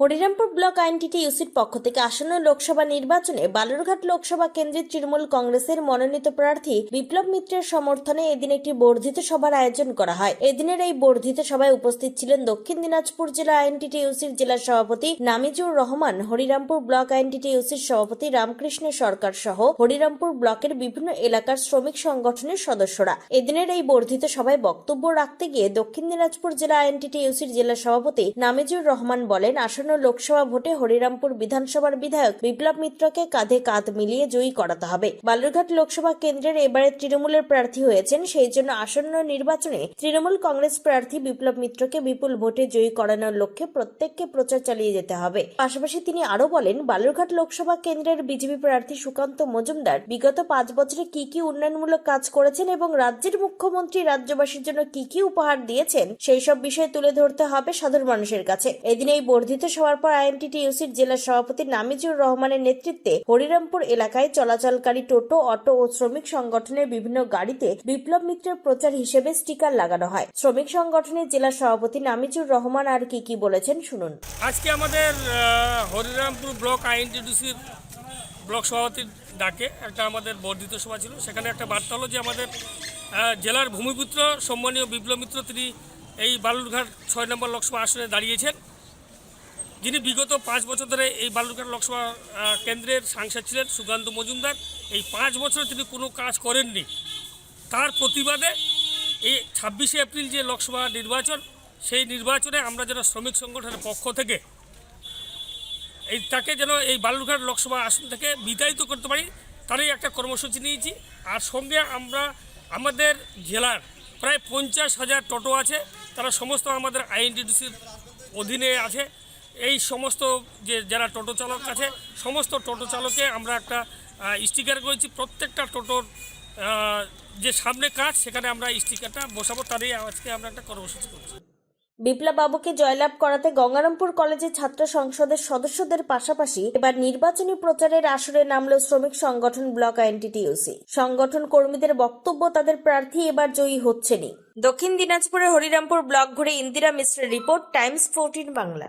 Harirampur block আইনটিটি ইউসির পক্ষ থেকে আসন্ন লোকসভা নির্বাচনে বালুরঘাট লোকসভা কেন্দ্রের তৃণমূল কংগ্রেসের মনোনীত প্রার্থী বিপ্লব মিত্রের সমর্থনে এদিন একটি বর্ধিত সভার আয়োজন করা হয়। এদিনের এই বর্ধিত সভায় উপস্থিত ছিলেন দক্ষিণ দিনাজপুর জেলা আইনটিটি ইউসির জেলা সভাপতি নামিজুর রহমান, হরিরামপুর ব্লক আইনটিটি ইউসির সভাপতি রামকৃষ্ণ সরকার সহ হরিরামপুর ব্লকের বিভিন্ন এলাকার শ্রমিক সংগঠনের সদস্যরা। এদিনের এই বর্ধিত সভায় বক্তব্য রাখতে গিয়ে দক্ষিণ দিনাজপুর জেলা আইনটিটি ইউসির জেলা সভাপতি নামিজুর রহমান বলেন আসন্ন লোকসভা ভোটে হরিরামপুর বিধানসভার বিধায়ক বিপ্লব মিত্রকে কাঁধে কাঁধ মিলিয়ে জয়ী করাতে হবে। বালুরঘাট লোকসভা কেন্দ্রের এবারে তৃণমূলের প্রার্থী হয়েছেন, সেই জন্য আসন্ন নির্বাচনে তৃণমূল কংগ্রেস প্রার্থী বিপ্লব মিত্রকে বিপুল ভোটে জয়ী করানোর লক্ষ্যে প্রত্যেককে প্রচার চালিয়ে যেতে হবে। পাশাপাশি তিনি আরও বলেন, বালুরঘাট লোকসভা কেন্দ্রের বিজেপি প্রার্থী সুকান্ত মজুমদার বিগত পাঁচ বছরে কি কি উন্নয়নমূলক কাজ করেছেন এবং রাজ্যের মুখ্যমন্ত্রী রাজ্যবাসীর জন্য কি কি উপহার দিয়েছেন, সেই সব বিষয়ে তুলে ধরতে হবে সাধারণ মানুষের কাছে। এদিন এই বর্ধিত সভার পর আইএনটিটি ইউসির জেলা সভাপতি নামিজুর রহমানের নেতৃত্বে হরিরামপুর এলাকায় চলাচলকারী টোটো, অটো ও শ্রমিক সংগঠনের বিভিন্ন গাড়িতে বিপ্লব মিত্রের প্রচার হিসেবে স্টিকার লাগানো হয়। শ্রমিক সংগঠনের জেলা সভাপতি নামিজুর রহমান আর কি কি বলেছেন শুনুন। আজকে আমাদের হরিরামপুর ব্লক আইএনটিডিসির ব্লক সভাপতির ডাকে, একটা আমাদের বর্ধিত সভা ছিল। সেখানে একটা বার্তা হলো যে আমাদের জেলার ভূমিপুত্র, সম্মানীয় বিপ্লব মিত্র, তিনি এই বালুরঘাট ছয় নম্বর লোকসভা আসনে দাঁড়িয়েছেন। যিনি বিগত পাঁচ বছর ধরে এই বালুরঘাট লোকসভা কেন্দ্রের সাংসদ ছিলেন সুকান্ত মজুমদার, এই পাঁচ বছরে তিনি কোনো কাজ করেননি। তার প্রতিবাদে এই ছাব্বিশে এপ্রিল যে লোকসভা নির্বাচন, সেই নির্বাচনে আমরা যেন শ্রমিক সংগঠনের পক্ষ থেকে এই তাকে যেন এই বালুরঘাট লোকসভা আসন থেকে বিতাড়িত করতে পারি, তারই একটা কর্মসূচি নিয়েছি। আর সঙ্গে আমরা আমাদের জেলার প্রায় পঞ্চাশ হাজার টোটো আছে, তারা সমস্ত আমাদের আইএনটিডিসির অধীনে আছে। এই সমস্ত যে যারা টোটো চালক আছে, সমস্ত টোটো চালকে আমরা একটা স্টিকার করেছি। প্রত্যেকটা টোটোর যে সামনে কাজ, সেখানে আমরা স্টিকারটা বসাবো। তারই আজকে আমরা একটা কর্মসূচি করছি। বিপ্লব বাবুকে জয়লাভ করাতে গঙ্গারামপুর কলেজের ছাত্র সংসদের সদস্যদের পাশাপাশি এবার নির্বাচনী প্রচারের আসরে নামল শ্রমিক সংগঠন ব্লক আইএনটিটিউসি। সংগঠন কর্মীদের বক্তব্য তাদের প্রার্থী এবার জয়ী হচ্ছেনই। দক্ষিণ দিনাজপুরের হরিরামপুর ব্লক ঘুরে ইন্দিরা মিশ্রের রিপোর্ট, টাইমস ফোরটিন বাংলা।